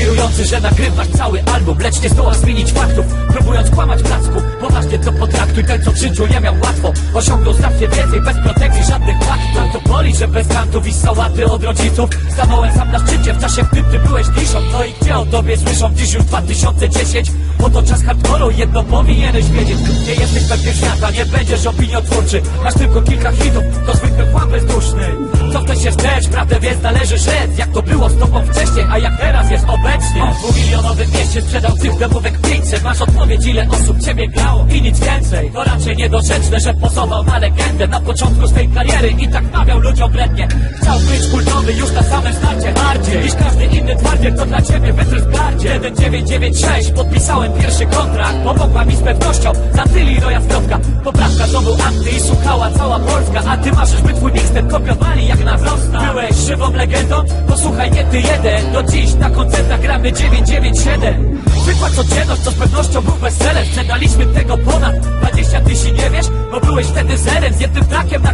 inspirujący, że nagrywasz cały album Lecz nie zdołasz zmienić faktów. Próbując kłamać blasku Poważnie to potraktuj. Ten co w życiu nie miał łatwo Osiągnął znacznie więcej bez protekcji żadnych faktów że bez kantów i sałaty od rodziców. Stanąłem sam na szczycie w czasie, którym ty byłeś niszą No i gdzie o tobie słyszą? Dziś już 2010 Oto czas hardcore'u, jedno powinieneś wiedzieć. Nie jesteś pewnie świata, nie będziesz opiniotwórczy. Masz tylko kilka hitów, to zwykły kłam bezduszny. Cofnę się wstecz, prawdę więc należy rzec. Jak to było z tobą wcześniej, a jak teraz jest obecnie? W dwumilionowym mieście sprzedał tych demówek 500 Masz odpowiedź ile osób ciebie grało i nic więcej. To raczej niedorzeczne, że posował na legendę. Na początku swej kariery i tak mawiał ludziom brednie Chciał być kultowy już na samym starcie. Bardziej niż każdy inny twardziel to dla ciebie wytrysk gardzie 1996 podpisałem pierwszy kontrakt. Pomogła mi z pewnością, za tyli rojazdrowka Poprawka to był anty i słuchała cała Polska. A ty marzysz by twój mixtape kopiowali jak na wrosta Byłeś żywą legendą? Posłuchaj nie ty jeden. Do dziś na koncertach gramy 997 Zwykła codzienność to z pewnością był bestseller. Sprzedaliśmy tego ponad 20 tysięcy nie wiesz? Bo byłeś wtedy zerem z jednym trakiem na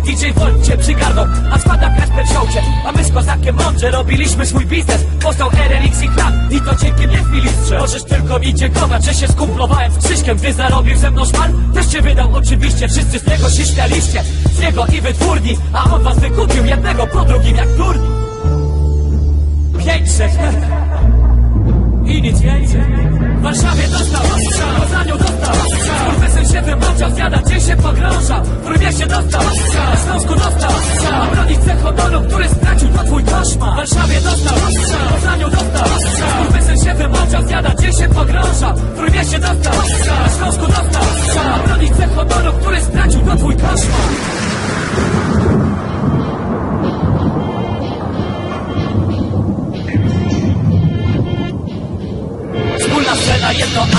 koncie DJ Volt cię przygarnął, a składa Kasper Showcie. A my z kozakiem mądrze robiliśmy swój biznes. Powstał RRX i Klan i to dzięki mnie filistrze Możesz tylko mi dziękować, że się skumplowałem z Krzyśkiem Gdy zarobił ze mną szmal, też cię wydał oczywiście Wszyscy z niego się śmialiście, z niego i wytwórni A on was wykupił jednego po drugim jak turni Pięćset i nic więcej. W Warszawie się pogrążał W Trójmieście dostał ostrzał, na Śląsku dostał ostrzał Obronić cech honoru, który stracił to twój koszmar. W Warszawie dostał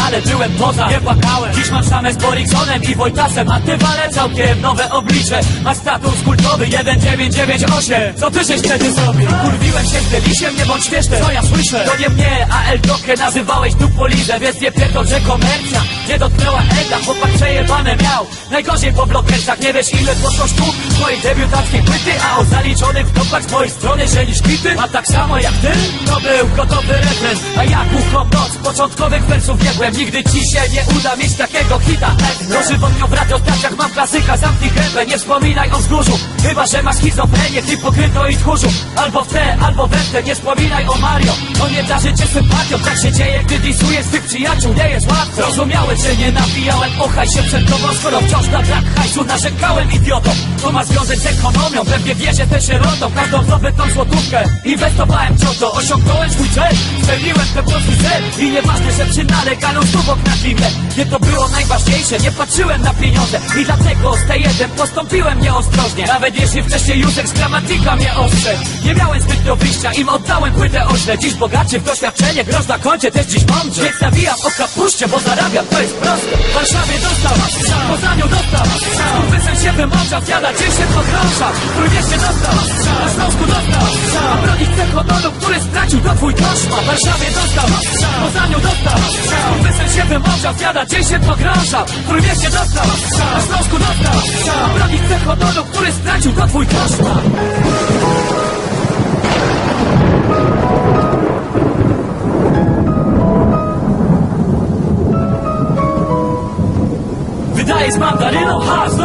ale byłem poza Nie płakałem, dziś mam szamę z Boriksonem i Wojtasem A ty wale całkiem nowe oblicze. Masz status kultowy 1998 Co ty żeś wtedy zrobił? Kurwiłem się z Delisiem, nie bądź śmieszny Co ja słyszę? To nie mnie, a El Dokę nazywałeś tu polizę Więc nie pierdol, że komercja Nie dotknęła Eda, chłopak przejebane miał Najgorzej po blokersach, nie wiesz ile poszło sztuk Twojej debiutackiej płyty, a o zaliczonych wtopach z mojej strony, że niż bity A tak samo jak ty, to był gotowy refren A ja kuchą noc, początkowych wersów biegłem Nigdy ci się nie uda mieć takiego hita. Dożywotnio w radiostacjach mam klasyka. Zamknij gębę, nie wspominaj o wzgórzu. Chyba, że masz schizofrenię, ty pokryto i tchórzu. Albo w te, albo we te, nie wspominaj o Mario. On nie darzy cię sympatią, tak się dzieje, gdy disujesz swych przyjaciół. Nie jest łatwo, zrozumiałeś, że nie nawijałem Ochaj się przed tobą, skoro wciąż na brak hajsu Narzekałem idiotą, to ma związek z ekonomią. Pewnie wierzę też się rodą, każdą zdobytą złotówkę Inwestowałem ciąto, osiągnąłem swój cel. Spełniłem ten polski cel i nieważne, że przy naleganą stówok na filmie Nie to było najważniejsze, nie patrzyłem na pieniądze I dlatego z tej jeden postąpiłem nieostrożnie. Nawet jeśli wcześniej Józef z gramatyka mnie ostrzegł. Nie miałem zbytnio wyjścia, im oddałem płytę ośle. Dziś bogaczy w doświadczenie, grosz na koncie też dziś mądrze Więc nawijam o kapuście, bo zarabiam, to jest proste. W Warszawie dostał, w Poznaniu dostał. Skurwysem się wymoczał, zjada gdzie się pogrążał W Trójmieście dostał, na Śląsku dostał. A bronić cech honoru, który stracił twój koszmar W Warszawie dostał, w Poznaniu dostał Skurwysem się wymoczał, zjada gdzie się pogrążał W Trójmieście dostał, na Śląsku dostał bronić cech honoru, który stracił to twój koszmar Wydaje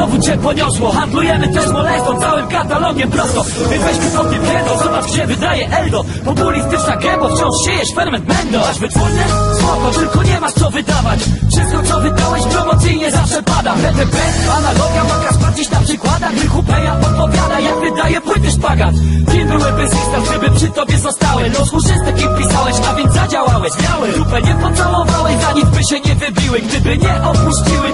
znowu cię poniosło. Handlujemy też molestą, całym katalogiem prosto. Więc weźmy sobie pierdol, zobacz gdzie wydaje Eldo. Populistyczna gębo, wciąż siejesz ferment będą Masz wytwórnie? Spoko, tylko nie masz co wydawać. Wszystko co wydałeś promocyjnie zawsze pada. BTP, analogia, maka sprawdzić na przykładach. Rychupeja podpowiada jak wydaje płyty szpagat. Kim byłyby system, gdyby przy tobie zostały. Los chórzystek i pisałeś, a więc zadziałałeś. Miały dupę nie pocałowałeś, za nic by się nie wybiły. Gdyby nie opuściły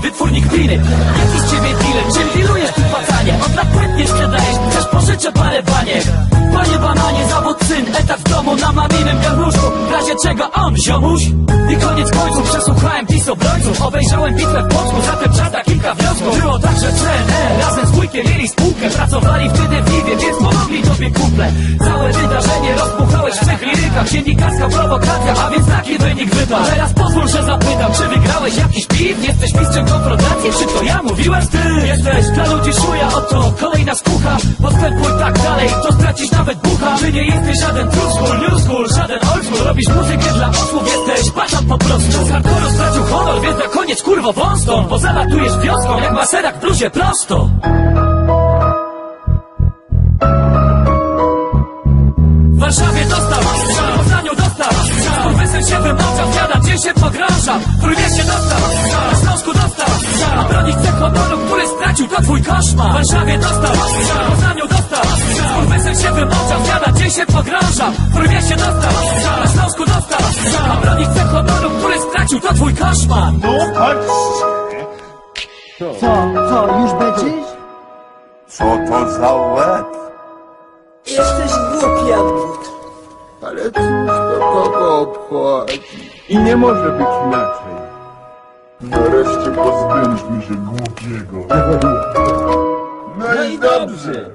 tej wielkiej wytwórni kpiny Jaki z ciebie dealer, czym dealujesz tu pacanie? Od lat płyt nie sprzedajesz, też pożyczę parę baniek. Panie bananie, zawód syn, etat w domu na maminem garnuszku W razie czego on, ziomuś? I koniec końców przesłuchałem PiS obrońców. Obejrzałem bitwę w Płocku, zatem czada kilka wniosków. Było tak, że razem z wujkiem mieli spółkę Pracowali wtedy w Liwie, więc pomogli tobie kumple. Całe wydarzenie rozpuchałeś w trzech lirykach. Dziennikarska prowokacja, a więc taki wynik wypadł. Teraz pozwól, Może zapytam, czy wygrałeś jakiś piw? Jesteś mistrzem konfrontacji, czy to ja mówiłem? Ty jesteś. Dla ludzi szuja, oto kolejna skucha. Postępuj tak dalej, to stracisz nawet bucha. Ty nie jesteś żaden true school, new school, żaden old school? Robisz muzykę dla osłów, jesteś patrzą po prostu. Z hardcore'u stracił honor, więc na koniec kurwo wąstą Bo zalatujesz wiosną, jak maserak w bluzie prosto się pogrąża. W Trójmieście dostał w Śląsku dostał. Strzał Bronić chce honoru, który stracił, to twój koszmar. W Warszawie dostał w Poznaniu dostał. Wysel się wymączał, zjada, gdzie się pogrąża. W Trójmieście dostał w Śląsku dostał. Strzał Bronić chce honoru, który stracił, to twój koszmar. No patrzcie, Co, co, już będziesz? co to za łeb? Jesteś głupi jak but. Ale cóż to kogo obchodzi? I nie może być inaczej. Nareszcie pozbędźmy się głupiego. No i dobrze.